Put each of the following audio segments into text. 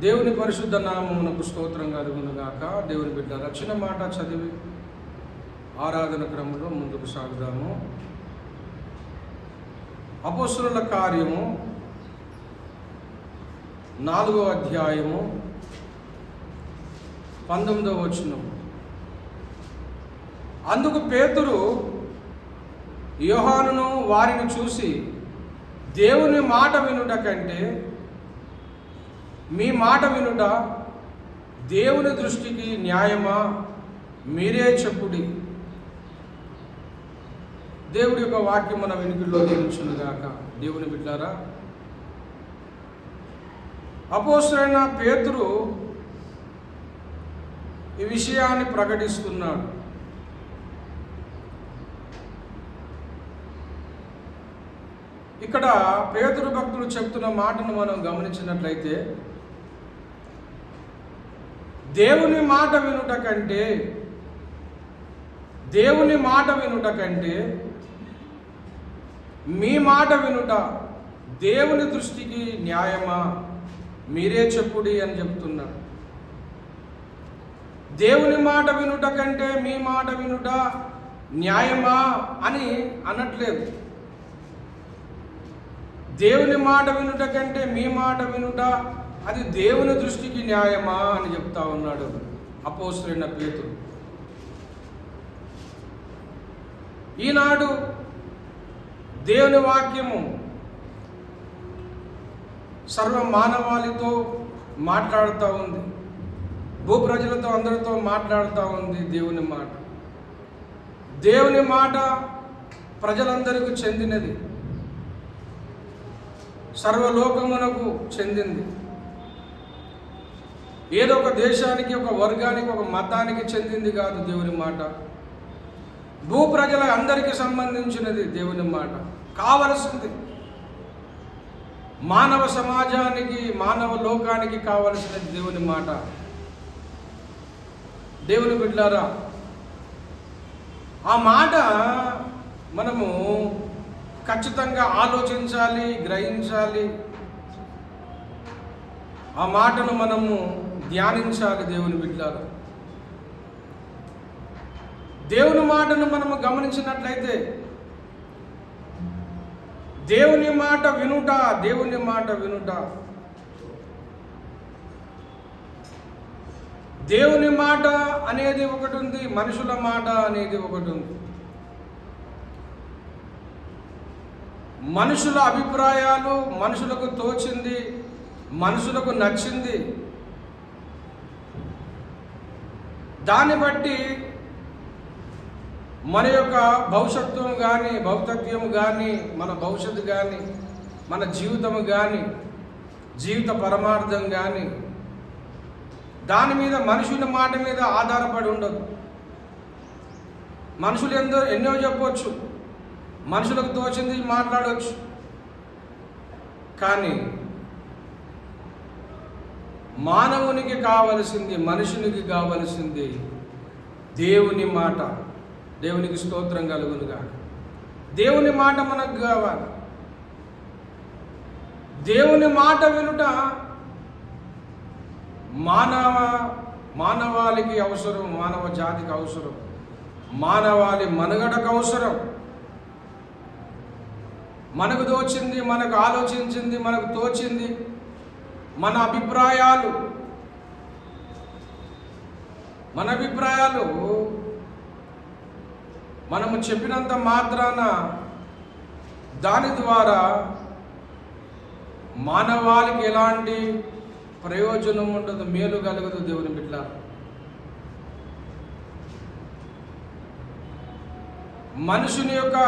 దేవుని పరిశుద్ధ నామమునకు స్తోత్రం కలుగునుగాక. దేవుని బిడ్డ రక్షణ మాట చదివి ఆరాధన క్రమంలో ముందుకు సాగుదాము. అపోసుల కార్యము నాలుగో అధ్యాయము పంతొమ్మిదవ వచనం. అందుకు పేతురు యోహానును వారిని చూసి దేవుని మాట వినుట కంటే మీ మాట వినుట దేవుని దృష్టికి న్యాయమా? మీరే చెప్పుడి. దేవుడి యొక్క వాక్యం మన వెనుకల్లో గాక దేవుని బిడ్డారా అపోసరైన పేతురు ఈ విషయాన్ని ప్రకటిస్తున్నాడు. ఇక్కడ పేదరు భక్తులు చెప్తున్న మాటను మనం గమనించినట్లయితే దేవుని మాట వినుట కంటే దేవుని మాట వినుట కంటే మీ మాట వినుట దేవుని దృష్టికి న్యాయమా? మీరే చెప్పుడి అని చెప్తున్నాడు దేవుని మాట వినుట కంటే మీ మాట వినుట న్యాయమా అని అనట్లేదు. దేవుని మాట వినుట కంటే మీ మాట వినుట అది దేవుని దృష్టికి న్యాయమా అని చెప్తా ఉన్నాడు అపోస్తులైన పేతుడు ఈనాడు దేవుని వాక్యము సర్వ మానవాళితో మాట్లాడుతూ ఉంది. భూప్రజలతో అందరితో మాట్లాడుతూ ఉంది దేవుని మాట. దేవుని మాట ప్రజలందరికీ చెందినది. సర్వలోకమునకు చెందింది. ఏదో ఒక దేశానికి ఒక వర్గానికి ఒక మతానికి చెందింది కాదు దేవుని మాట. భూ ప్రజల అందరికీ సంబంధించినది దేవుని మాట. కావలసింది మానవ సమాజానికి మానవ లోకానికి కావలసినది దేవుని మాట. దేవుని బిడ్డారా ఆ మాట మనము ఖచ్చితంగా ఆలోచించాలి గ్రహించాలి. ఆ మాటను మనము ధ్యానించాలి దేవుని బిడ్డలు దేవుని మాటను మనము గమనించినట్లయితే దేవుని మాట వినుట దేవుని మాట వినుట. దేవుని మాట అనేది ఒకటి ఉంది మనుషుల మాట అనేది ఒకటి ఉంది. మనుషుల అభిప్రాయాలు మనుషులకు తోచింది మనుషులకు నచ్చింది దాన్ని బట్టి మన యొక్క భవిష్యత్వం కానీ భౌతత్వం కానీ మన భవిష్యత్తు కానీ మన జీవితం కానీ జీవిత పరమార్థం కానీ దాని మీద మనుషుల మాట మీద ఆధారపడి ఉండదు. మనుషులు ఎంతో ఎన్నో చెప్పవచ్చు మనుషులకు తోచింది మాట్లాడవచ్చు కానీ మానవునికి కావలసింది మనుషునికి కావలసింది దేవుని మాట. దేవునికి స్తోత్రం కలుగునుగా దేవుని మాట మనకు కావాలి. దేవుని మాట వినుట మానవ మానవాళికి అవసరం మానవ జాతికి అవసరం. మానవాళి మనుగడకు అవసరం. మనకు తోచింది మనకు ఆలోచించింది మనకు తోచింది మన అభిప్రాయాలు. మన అభిప్రాయాలు మనము చెప్పినంత మాత్రాన దాని ద్వారా మానవాళికి ఎలాంటి ప్రయోజనం ఉండదు మేలు కలగదు దేవుని బిడ్డ. మనుషుని యొక్క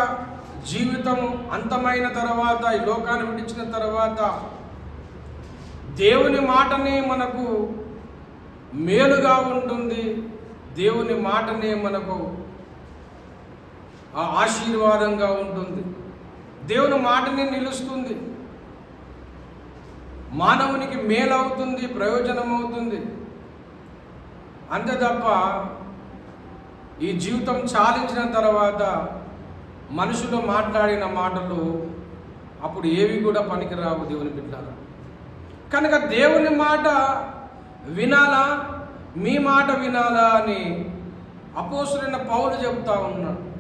జీవితం అంతమైన తర్వాత ఈ లోకాన్ని విడిచిన తర్వాత దేవుని మాటనే మనకు మేలుగా ఉంటుంది. దేవుని మాటనే మనకు ఆశీర్వాదంగా ఉంటుంది. దేవుని మాటనే నిలుస్తుంది. మానవునికి మేలవుతుంది ప్రయోజనం అవుతుంది అంతే తప్ప ఈ జీవితం చాలించిన తర్వాత మనుషులు మాట్లాడిన మాటలు అప్పుడు ఏవి కూడా పనికిరావు దేవుని బిడ్డారా. కనుక దేవుని మాట వినాలా? మీ మాట వినాలా అని అపోసులైన పౌలు చెప్తా ఉన్నాడు.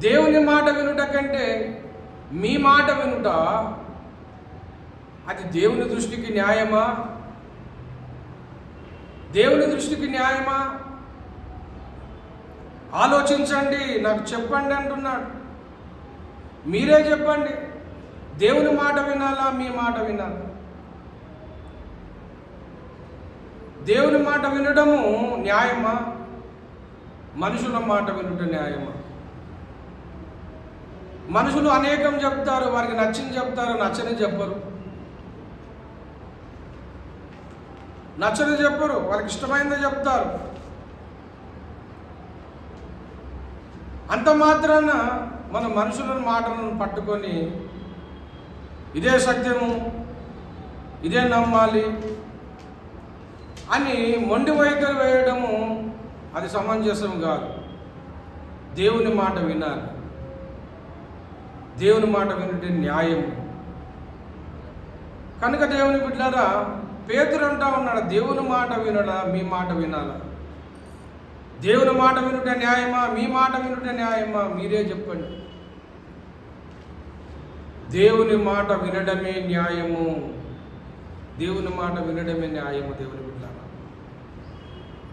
దేవుని మాట వినుట కంటే మీ మాట వినుట అది దేవుని దృష్టికి న్యాయమా? దేవుని దృష్టికి న్యాయమా? ఆలోచించండి నాకు చెప్పండి అంటున్నాడు. మీరే చెప్పండి. దేవుని మాట వినాలా? మీ మాట వినాలా? దేవుని మాట వినడము న్యాయమా? మనుషుల మాట వినుట న్యాయమా? మనుషులు అనేకం చెప్తారు వారికి నచ్చింది చెప్తారు నచ్చని చెప్పరు. నచ్చని చెప్పరు వారికి ఇష్టమైంది చెప్తారు. అంత మాత్రాన మన మనుషుల మాటలను పట్టుకొని ఇదే సత్యము ఇదే నమ్మాలి అని మొండి వైఖరి వేయడము అది సమంజసం కాదు. దేవుని మాట వినాలి. దేవుని మాట వినటే న్యాయము కనుక దేవుని బిడ్డారా పేతురు అంటా ఉన్నాడు దేవుని మాట వినడా? మీ మాట వినాలా? దేవుని మాట వినుట న్యాయమా? మీ మాట వినుట న్యాయమా? మీరే చెప్పండి. దేవుని మాట వినడమే న్యాయము. దేవుని మాట వినడమే న్యాయము దేవుని బిడ్డారా.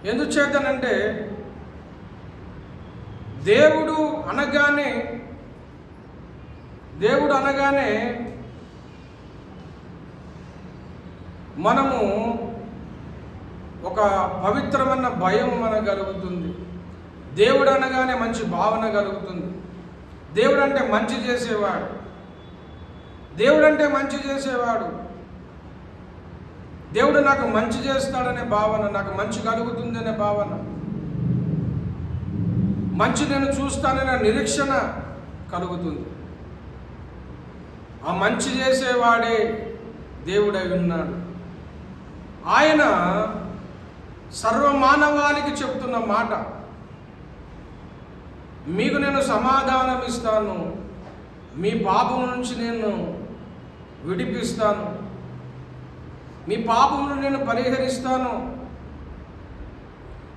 ఎందుచేతనంటే దేవుడు అనగానే దేవుడు అనగానే మనము ఒక పవిత్రమైన భయం మన కలుగుతుంది దేవుడు అనగానే మంచి భావన కలుగుతుంది. దేవుడు అంటే మంచి చేసేవాడు. దేవుడు అంటే మంచి చేసేవాడు. దేవుడు నాకు మంచి చేస్తాడనే భావన నాకు మంచి కలుగుతుందనే భావన. మంచి నేను చూస్తాననే నిరీక్షణ కలుగుతుంది. ఆ మంచి చేసేవాడే దేవుడై ఉన్నాడు. ఆయన సర్వమానవాళికి చెప్తున్న మాట మీకు నేను సమాధానం ఇస్తాను మీ పాపం నుంచి నేను విడిపిస్తాను. మీ పాపమును నేను పరిహరిస్తాను.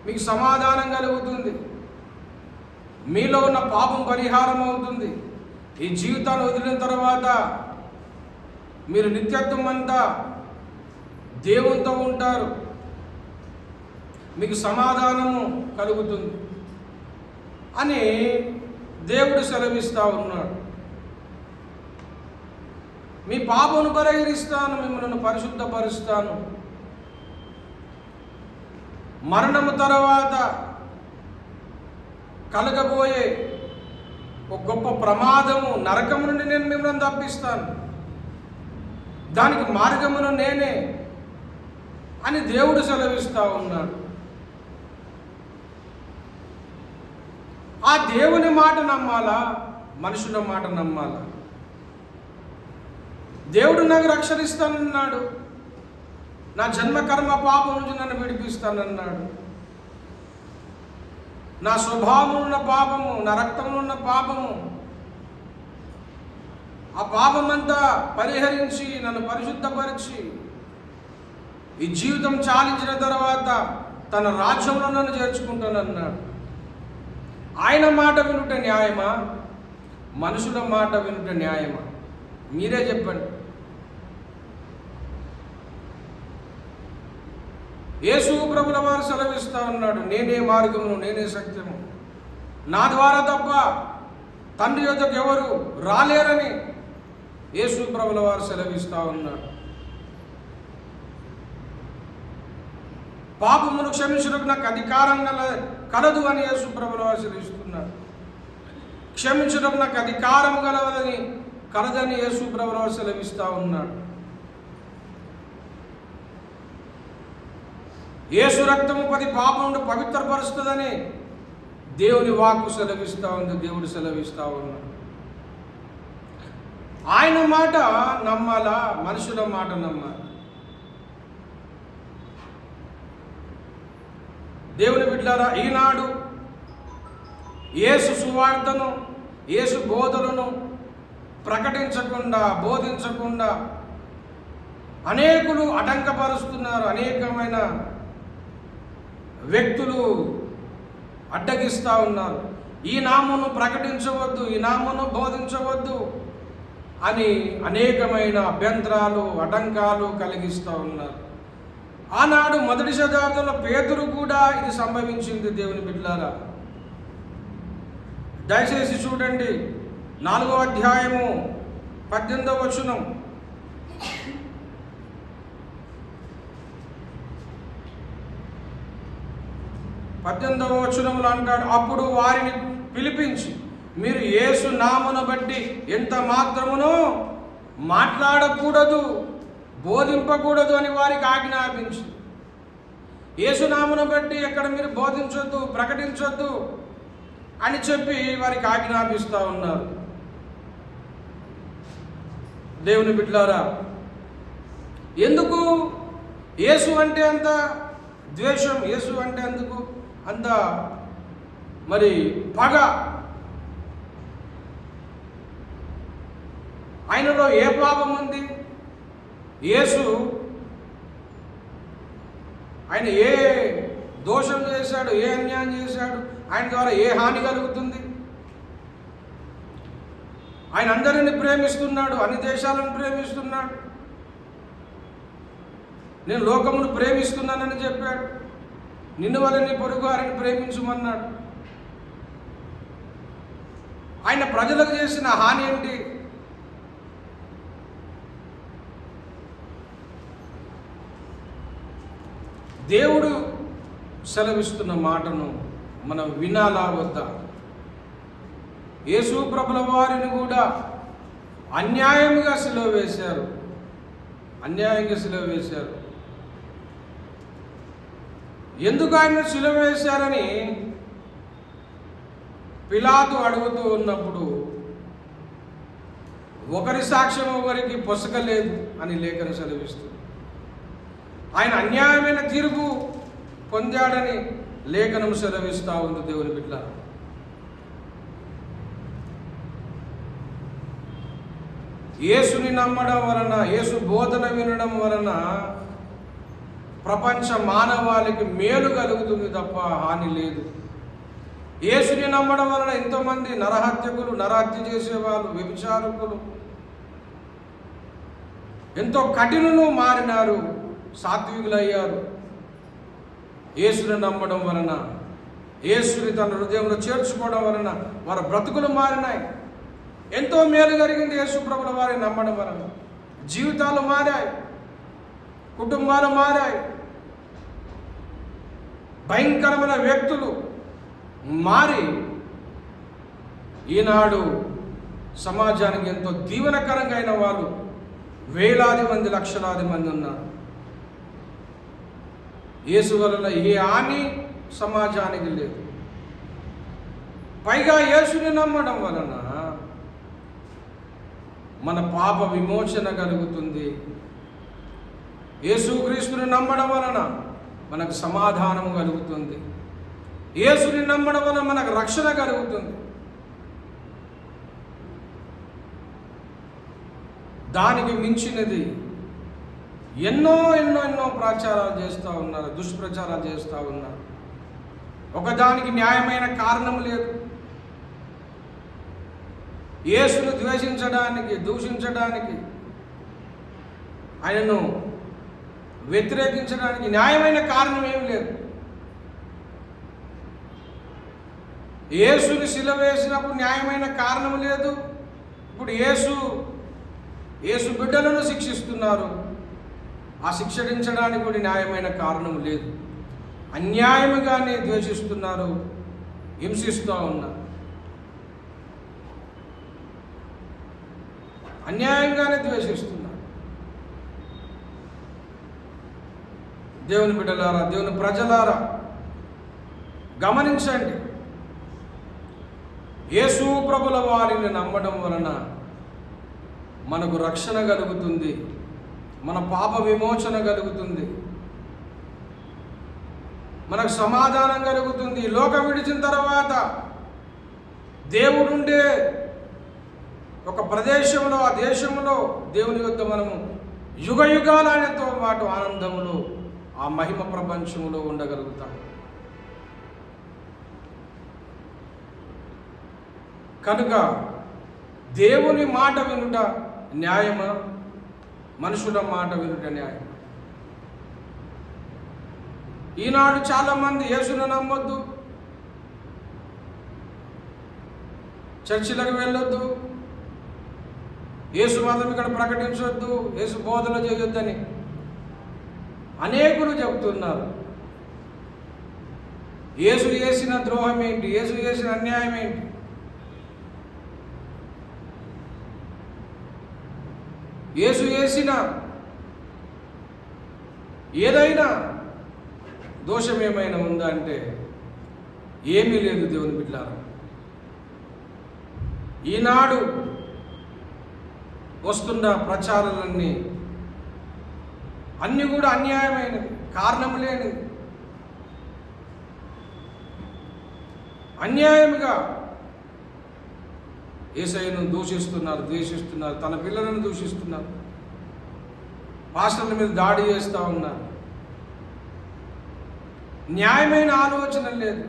మీకు సమాధానం కలుగుతుంది. మీలో ఉన్న పాపం పరిహారం అవుతుంది. ఈ జీవితాన్ని వదిలిన తర్వాత మీరు నిత్యత్వం అంతా దేవునితో ఉంటారు. మీకు సమాధానము కలుగుతుంది. అని దేవుడు సెలవిస్తూ ఉన్నాడు. మీ పాపను పరిహరిస్తాను మిమ్మల్ని పరిశుద్ధపరుస్తాను. మరణము తర్వాత కలగబోయే ఒక గొప్ప ప్రమాదము నరకము నుండి నేను మిమ్మల్ని తప్పిస్తాను. దానికి మార్గమును నేనే అని దేవుడు సెలవిస్తూ ఉన్నాడు. ఆ దేవుని మాట నమ్మాలా? మనుషుల మాట నమ్మాలా? దేవుడు నాకు రక్షణిస్తానన్నాడు. నా జన్మ కర్మ పాపం నుంచి నన్ను విడిపిస్తానన్నాడు. నా స్వభావం ఉన్న పాపము నా రక్తంలో ఉన్న పాపము ఆ పాపమంతా పరిహరించి నన్ను పరిశుద్ధపరిచి ఈ జీవితం చాలించిన తర్వాత తన రాజ్యంలో నన్ను చేర్చుకుంటానన్నాడు. ఆయన మాట వినుట న్యాయమా? మనుషుల మాట వినుట న్యాయమా? మీరే చెప్పండి. యేసు ప్రభుల వారు సెలవిస్తా ఉన్నాడు. నేనే మార్గము నేనే సత్యము. నా ద్వారా తప్ప తండ్రి యొక్కకు ఎవరు రాలేరని యేసు ప్రభుల వారు సెలవిస్తా ఉన్నాడు. పాపమును క్షమించడానికి నాకు అధికారం గల కలదు అని యేసు ప్రభుల వారు సెలవిస్తున్నాడు క్షమించడం నాకు అధికారం గలవదని కలదని యేసు ప్రభుల వారు సెలవిస్తా ఉన్నాడు. యేసు రక్తము పది పాపమును పవిత్రపరుస్తుందని దేవుని వాక్కు సెలవిస్తూ ఉంది దేవుడు సెలవిస్తూ ఉన్నాడు. ఆయన మాట నమ్మాలా? మనుషుల మాట నమ్మాలి? దేవుని బిడ్డారా ఈనాడు యేసు సువార్తను యేసు బోధలను ప్రకటించకుండా బోధించకుండా అనేకులు అటంకపరుస్తున్నారు అనేకమైన వ్యక్తులు అడ్డగిస్తూ ఉన్నారు. ఈ నామను ప్రకటించవద్దు ఈ నామను బోధించవద్దు అని అనేకమైన అభ్యంతరాలు అటంకాలు కలిగిస్తూ ఉన్నారు. ఆనాడు మొదటి శతాబ్దంలో పేదరు కూడా ఇది సంభవించింది దేవుని బిడ్డలారా. దయచేసి చూడండి నాలుగో అధ్యాయము పద్దెనిమిదవ వచనం. పద్దెనిమిదవ వచనములు అంటాడు అప్పుడు వారిని పిలిపించి మీరు యేసు నామను బట్టి ఎంత మాత్రమునో మాట్లాడకూడదు బోధింపకూడదు అని వారికి ఆజ్ఞాపించి యేసునామను బట్టి ఎక్కడ మీరు బోధించొద్దు ప్రకటించొద్దు అని చెప్పి వారికి ఆజ్ఞాపిస్తూ ఉన్నారు. దేవుని బిడ్లారా ఎందుకు యేసు అంటే అంత ద్వేషం? యేసు అంటే ఎందుకు? అంత మరి పగ. ఆయనలో ఏ పాపం ఉంది? యేసు. ఆయన ఏ దోషం చేశాడు? ఏ అన్యాయం చేశాడు? ఆయన ద్వారా ఏ హాని కలుగుతుంది? ఆయన అందరిని ప్రేమిస్తున్నాడు అన్ని దేశాలను ప్రేమిస్తున్నాడు. నేను లోకమును ప్రేమిస్తున్నానని చెప్పాడు. నిన్ను వలని పొరుగు వారిని ప్రేమించమన్నాడు. ఆయన ప్రజలకు చేసిన హాని ఏంటి? దేవుడు సెలవిస్తున్న మాటను మనం వినాలా వద్దా? యేసు ప్రభుల వారిని కూడా అన్యాయంగా సెలవు వేశారు. అన్యాయంగా సెలవు వేశారు. ఎందుకు ఆయన సిలువ వేశారని పిలాతు అడుగుతూ ఉన్నప్పుడు ఒకరి సాక్ష్యం ఒకరికి పొసగలేదు అని లేఖను చదివిస్తుంది ఆయన అన్యాయమైన తీర్పు పొందాడని లేఖనం సెలవిస్తూ ఉంది దేవుని బిడ్డ. యేసుని నమ్మడం వలన యేసు బోధన వినడం వలన ప్రపంచ మానవాళికి మేలు కలుగుతుంది తప్ప హాని లేదు. యేసుని నమ్మడం వలన ఎంతోమంది నరహత్యకులు నరహత్య చేసేవాళ్ళు వ్యభిచారకులు ఎంతో కఠినను మారినారు సాత్వికులయ్యారు. యేసుని నమ్మడం వలన యేసుని తన హృదయంలో చేర్చుకోవడం వలన వారి బ్రతుకులు మారినాయి. ఎంతో మేలు జరిగింది యేసు ప్రభుల వారిని నమ్మడం వలన. జీవితాలు మారాయి. కుటుంబాలు మారాయి. భయంకరమైన వ్యక్తులు మారి ఈనాడు సమాజానికి ఎంతో దీవనకరంగా అయిన వాళ్ళు వేలాది మంది లక్షలాది మంది ఉన్నారు. యేసు వలన ఏ హాని సమాజానికి లేదు. పైగా యేసుని నమ్మడం వలన మన పాప విమోచన కలుగుతుంది. యేసుక్రీస్తుని నమ్మడం వలన మనకు సమాధానం కలుగుతుంది. యేసుని నమ్మడం వలన మనకు రక్షణ కలుగుతుంది. దానికి మించినది ఎన్నో ఎన్నో ఎన్నో ప్రచారాలు చేస్తూ ఉన్నారు దుష్ప్రచారాలు చేస్తూ ఉన్నారు. ఒకదానికి న్యాయమైన కారణం లేదు. యేసును ద్వేషించడానికి దూషించడానికి ఆయనను వ్యతిరేకించడానికి న్యాయమైన కారణం ఏమి లేదు. యేసుని శిల వేసినప్పుడు న్యాయమైన కారణం లేదు. ఇప్పుడు యేసు యేసు బిడ్డలను శిక్షిస్తున్నారు. ఆ శిక్షించడానికి కూడా న్యాయమైన కారణం లేదు. అన్యాయముగానే ద్వేషిస్తున్నారు. హింసిస్తూ ఉన్నారు అన్యాయంగానే ద్వేషిస్తున్నారు. దేవుని బిడ్డలారా దేవుని ప్రజలారా గమనించండి. యేసు ప్రభుల వారిని నమ్మడం వలన మనకు రక్షణ కలుగుతుంది మన పాప విమోచన కలుగుతుంది మనకు సమాధానం కలుగుతుంది. లోకం విడిచిన తర్వాత దేవుడుండే ఒక ప్రదేశంలో ఆ దేశంలో దేవుని యొక్క మనము యుగ యుగాలు ఆయనతో పాటు ఆనందములు ఆ మహిమ ప్రపంచంలో ఉండగలుగుతాం కనుక దేవుని మాట వినుట న్యాయమా? మనుషుల మాట వినుట న్యాయం ఈనాడు చాలామంది యేసును నమ్మొద్దు. చర్చిలకు వెళ్ళొద్దు. యేసు మతం ఇక్కడ ప్రకటించొద్దు. యేసు బోధన చేయొద్దని. అనేకులు చెబుతున్నారు. యేసు చేసిన ద్రోహం ఏంటి? యేసు చేసిన అన్యాయం ఏంటి? యేసు చేసిన ఏదైనా దోషం ఏమైనా ఉందా అంటే ఏమీ లేదు దేవుని బిడ్డారా. ఈనాడు వస్తున్న ప్రచారాలన్నీ అన్నీ కూడా అన్యాయమైనది కారణం లేనిది అన్యాయముగా ఏసైను దూషిస్తున్నారు ద్వేషిస్తున్నారు తన పిల్లలను దూషిస్తున్నారు. పాస్టర్ల మీద దాడి చేస్తూ ఉన్నారు న్యాయమైన ఆలోచన లేదు.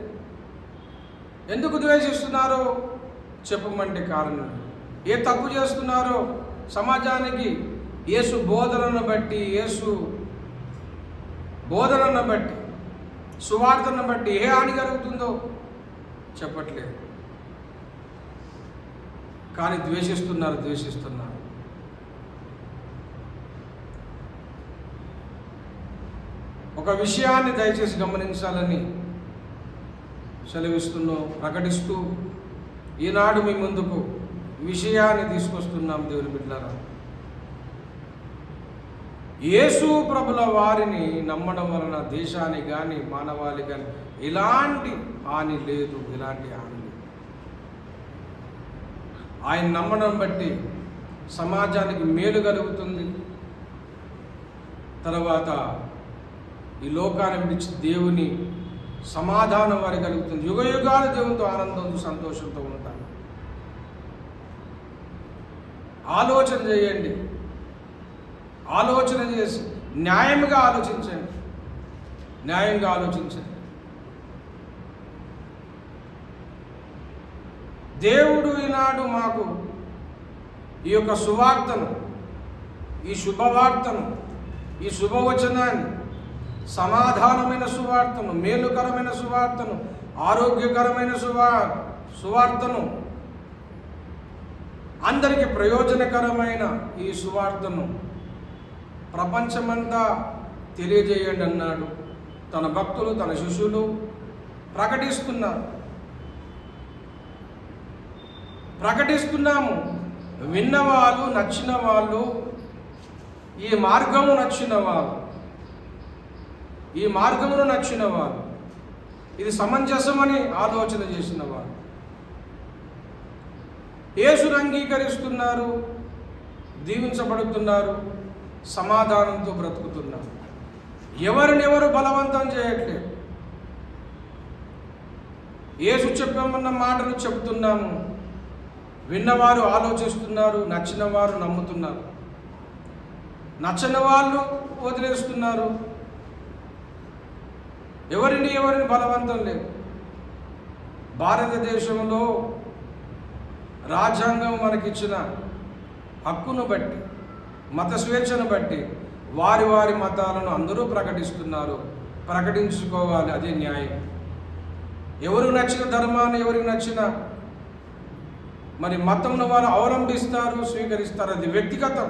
ఎందుకు ద్వేషిస్తున్నారో చెప్పమంటే కారణం. ఏ తప్పు చేస్తున్నారో సమాజానికి యేసు బోధనను బట్టి యేసు బోధనను బట్టి సువార్తను బట్టి ఏ హాని కలుగుతుందో చెప్పట్లేదు. కానీ ద్వేషిస్తున్నారు ద్వేషిస్తున్నారు. ఒక విషయాన్ని దయచేసి గమనించాలని సెలవిస్తున్నాం ప్రకటిస్తూ ఈనాడు మీ ముందుకు విషయాన్ని తీసుకొస్తున్నాం దేవుని బిడ్డారా యేసు ప్రభుల వారిని నమ్మడం వలన దేశానికి కానీ మానవాళి కానీ ఎలాంటి హాని లేదు ఎలాంటి హాని లేదు. ఆయన నమ్మడం బట్టి సమాజానికి మేలు కలుగుతుంది. తర్వాత ఈ లోకాన్ని విడిచి దేవుని సమాధానం వారి కలుగుతుంది. యుగ యుగాలు దేవునితో ఆనందంతో సంతోషంతో ఉంటారు ఆలోచన చేయండి. ఆలోచన చేసి న్యాయంగా ఆలోచించండి. న్యాయంగా ఆలోచించండి. దేవుడు ఈనాడు మాకు ఈ యొక్క సువార్తను ఈ శుభవార్తను ఈ శుభవచనాన్ని సమాధానమైన సువార్తను మేలుకరమైన సువార్తను ఆరోగ్యకరమైన సువా సువార్తను అందరికీ ప్రయోజనకరమైన ఈ సువార్తను ప్రపంచమంతా తెలియజేయండి అన్నాడు. తన భక్తులు తన శిష్యులు ప్రకటిస్తున్నారు. ప్రకటిస్తున్నాము. విన్నవాళ్ళు నచ్చిన వాళ్ళు ఈ మార్గము నచ్చిన వాళ్ళు ఈ మార్గమును నచ్చిన వారు ఇది సమంజసమని ఆలోచన చేసిన వారు. యేసును అంగీకరిస్తున్నారు దీవించబడుతున్నారు. సమాధానంతో బ్రతుకుతున్నారు ఎవరినెవరు బలవంతం చేయట్లేదు. ఏసు చెప్పామన్న మాటలు చెబుతున్నాము. విన్నవారు ఆలోచిస్తున్నారు నచ్చిన వారు నమ్ముతున్నారు. నచ్చని వాళ్ళు వదిలేస్తున్నారు. ఎవరిని ఎవరిని బలవంతం లేదు. భారతదేశంలో రాజ్యాంగం మనకిచ్చిన హక్కును బట్టి మత స్వేచ్ఛను బట్టి వారి వారి మతాలను అందరూ ప్రకటిస్తున్నారు. ప్రకటించుకోవాలి అదే న్యాయం. ఎవరికి నచ్చిన ధర్మాన్ని ఎవరికి నచ్చిన మరి మతంను వారు అవలంబిస్తారు స్వీకరిస్తారు అది వ్యక్తిగతం.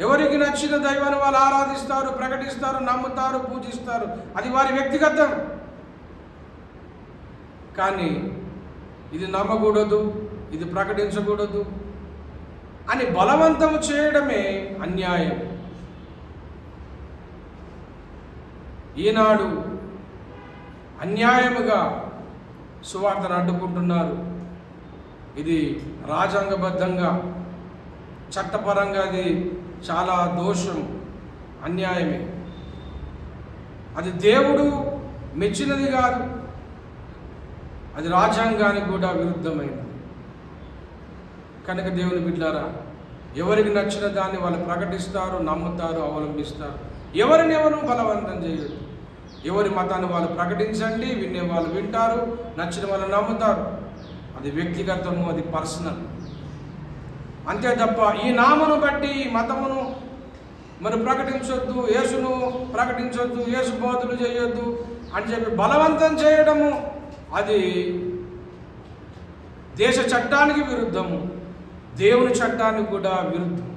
ఎవరికి నచ్చిన దైవాన్ని వాళ్ళు ఆరాధిస్తారు ప్రకటిస్తారు నమ్ముతారు పూజిస్తారు అది వారి వ్యక్తిగతం. కానీ ఇది నమ్మకూడదు ఇది ప్రకటించకూడదు. అని బలవంతం చేయడమే అన్యాయం. ఈనాడు అన్యాయముగా సువార్తను అడ్డుకుంటున్నారు. ఇది రాజ్యాంగబద్ధంగా చట్టపరంగా అది చాలా దోషం అన్యాయమే. అది దేవుడు మెచ్చినది కాదు. అది రాజ్యాంగానికి కూడా విరుద్ధమైనది. కనుక దేవుని బిడ్డారా ఎవరికి నచ్చిన దాన్ని వాళ్ళు ప్రకటిస్తారు నమ్ముతారు అవలంబిస్తారు. ఎవరిని ఎవరు బలవంతం చేయొద్దు. ఎవరి మతాన్ని వాళ్ళు ప్రకటించండి వినే వాళ్ళు వింటారు నచ్చిన వాళ్ళు నమ్ముతారు. అది వ్యక్తిగతము అది పర్సనల్. అంతే తప్ప ఈ నామను బట్టి ఈ మతమును మరి ప్రకటించొద్దు యేసును ప్రకటించొద్దు యేసు బోధులు చేయొద్దు అని చెప్పి బలవంతం చేయడము అది దేశ చట్టానికి విరుద్ధము. దేవుని చట్టానికి కూడా విరుద్ధం.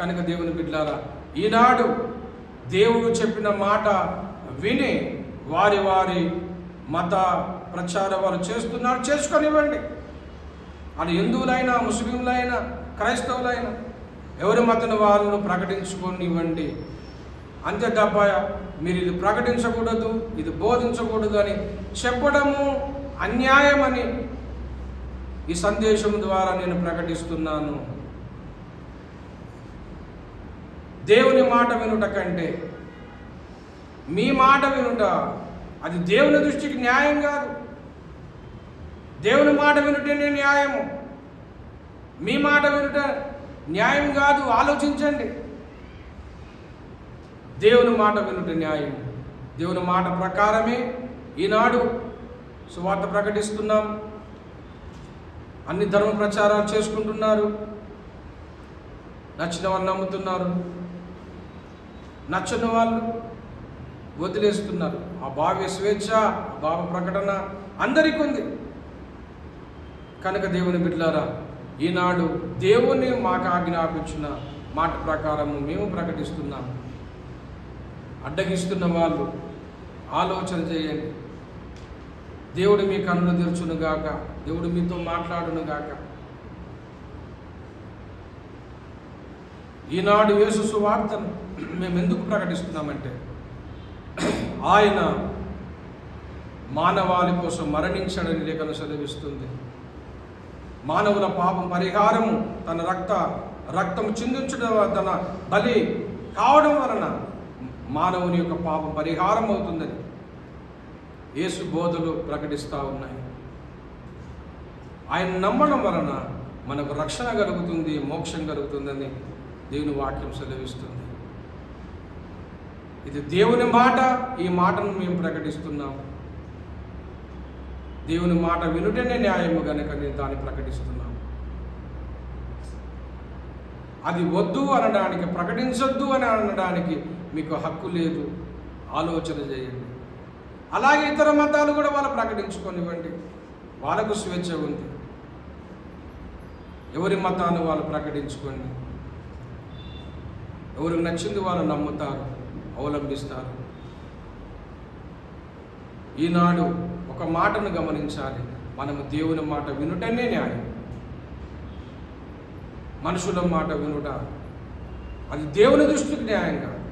కనుక దేవుని బిడ్డారా ఈనాడు దేవుడు చెప్పిన మాట విని వారి వారి మత ప్రచారం వారు చేస్తున్నారు చేసుకొనివ్వండి. అది హిందువులైనా ముస్లింలైనా క్రైస్తవులైనా ఎవరి మతను వాళ్ళను ప్రకటించుకొనివ్వండి. అంతే తప్ప మీరు ఇది ప్రకటించకూడదు ఇది బోధించకూడదు అని చెప్పడము అన్యాయమని ఈ సందేశం ద్వారా నేను ప్రకటిస్తున్నాను. దేవుని మాట వినుట కంటే మీ మాట వినుట అది దేవుని దృష్టికి న్యాయం కాదు. దేవుని మాట వినుటనే న్యాయము. మీ మాట వినుట న్యాయం కాదు ఆలోచించండి. దేవుని మాట వినుట న్యాయం. దేవుని మాట ప్రకారమే ఈనాడు సువార్త ప్రకటిస్తున్నాం. అన్ని ధర్మ ప్రచారాలు చేసుకుంటున్నారు. నచ్చిన వాళ్ళు నమ్ముతున్నారు. నచ్చని వాళ్ళు వదిలేస్తున్నారు. ఆ భావ్య స్వేచ్ఛ ఆ భావ ప్రకటన అందరికీ ఉంది. కనుక దేవుని బిడ్డలారా ఈనాడు దేవుని మాకు ఆజ్ఞాపించిన మాట ప్రకారము మేము ప్రకటిస్తున్నాం. అడ్డగిస్తున్న వాళ్ళు ఆలోచన చేయండి. దేవుడు మీ కన్నులు తెరుచును గాక. దేవుడు మీతో మాట్లాడును గాక. ఈనాడు యేసు సువార్తను మేము ఎందుకు ప్రకటిస్తున్నామంటే ఆయన మానవాళి కోసం మరణించడని లేఖను చదివిస్తుంది మానవుల పాపం పరిహారము తన రక్త రక్తం చిందించడం తన బలి కావడం వలన మానవుని యొక్క పాపం పరిహారం అవుతుందని యేసు బోధలు ప్రకటిస్తూ ఉన్నాయి. ఆయన నమ్మడం వలన మనకు రక్షణ కలుగుతుంది మోక్షం కలుగుతుందని దేవుని వాక్యం సెలవిస్తుంది. ఇది దేవుని మాట ఈ మాటను మేము ప్రకటిస్తున్నాం. దేవుని మాట వినుటనే న్యాయము కనుక నేను దాన్ని ప్రకటిస్తున్నాం. అది వద్దు అనడానికి ప్రకటించొద్దు అని అనడానికి మీకు హక్కు లేదు. ఆలోచన చేయండి. అలాగే ఇతర మతాలు కూడా వాళ్ళు ప్రకటించుకొనివ్వండి. వాళ్ళకు స్వేచ్ఛ ఉంది. ఎవరి మతాన్ని వాళ్ళు ప్రకటించుకోండి. ఎవరికి నచ్చింది వాళ్ళు నమ్ముతారు అవలంబిస్తారు. ఈనాడు ఒక మాటను గమనించాలి. మనము దేవుని మాట వినుటనే న్యాయం. మనుషుల మాట వినుట అది దేవుని దృష్టికి న్యాయంగా కాదు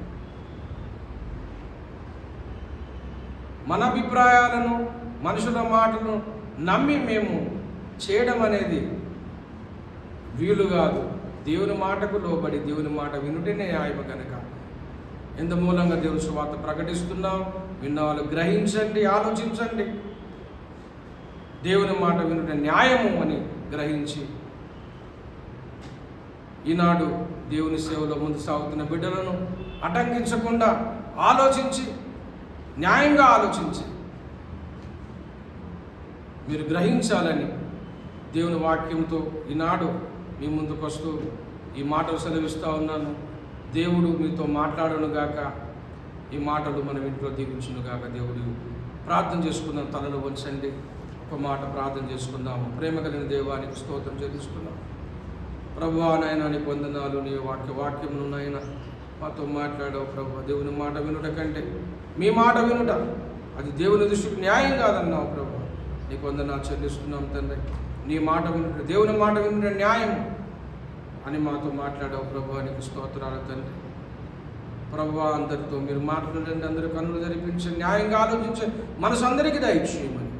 మన అభిప్రాయాలను మనుషుల మాటలను నమ్మి మేము చేయడం అనేది వీలు కాదు. దేవుని మాటకు లోబడి దేవుని మాట వినుటనే న్యాయం కనుక ఎంత మూలంగా దేవుని సువార్త ప్రకటిస్తున్నాం. విన్న వాళ్ళు గ్రహించండి ఆలోచించండి. దేవుని మాట వినుట న్యాయము అని గ్రహించి ఈనాడు దేవుని సేవలో ముందు సాగుతున్న బిడ్డలను అటంకించకుండా ఆలోచించి న్యాయంగా ఆలోచించి మీరు గ్రహించాలని దేవుని వాక్యంతో ఈనాడు మీ ముందుకు వస్తూ ఈ మాటలు సెలవిస్తూ ఉన్నాను. దేవుడు మీతో మాట్లాడను గాక. ఈ మాటలు మనం ఇంట్లో దీవించునుగాక దేవుడు ప్రార్థన చేసుకుందాం. తలలు వంచండి. ఒక మాట ప్రార్థన చేసుకుందాము. ప్రేమ కలిగిన దేవానికి స్తోత్రం చెల్లిస్తున్నాం. ప్రభు నాయన నీ పొందనాలు నీ వాక్య వాక్యమును నాయన. మాతో మాట్లాడావు ప్రభు. దేవుని మాట వినుట కంటే మీ మాట వినుట. అది దేవుని దృష్టికి న్యాయం కాదన్నావు ప్రభు. నీకు వందనాలు చెల్లిస్తున్నాం తండ్రి. నీ మాట వినుట దేవుని మాట వినుట న్యాయం అని మాతో మాట్లాడావు ప్రభు. నీకు స్తోత్రాలు తండ్రి. ప్రభు అందరితో మీరు మాట్లాడండి. అందరి కన్నులు జరిపించండి న్యాయంగా ఆలోచించే మనసు అందరికీ దయచేయమని.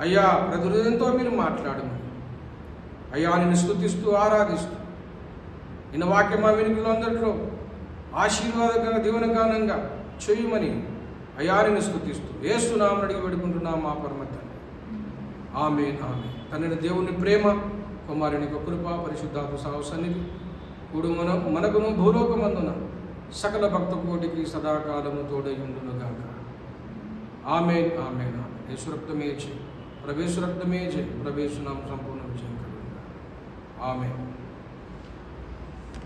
అయ్యా ప్రతిహృదయంతో మీరు మాట్లాడమని. అయ్యా నిన్ను స్థుతిస్తూ ఆరాధిస్తూ. నిన్న వాక్యం మా వెనుకలో అందరిలో ఆశీర్వాదకరంగా దీవనగానంగా చేయమని అయారిని స్థుతిస్తూ ఏసునామని అడిగి పెడుకుంటున్నాం మా పరమ తండ్రి. ఆమె ఆమె తనని దేవుని ప్రేమ కుమారుని యొక్క కృప పరిశుద్ధాత్మ సన్నిధి కూడా మన మనకును భూలోకమందున సకల భక్త కోటికి సదాకాలము తోడయుండునుగాక ఆమె ఆమెన్ ఆమెన్ యేసురక్తమే చే ప్రవేశరక్తమే చే ప్రవేశనాం సంపూర్ణ విజయం కలుగును ఆమెన్.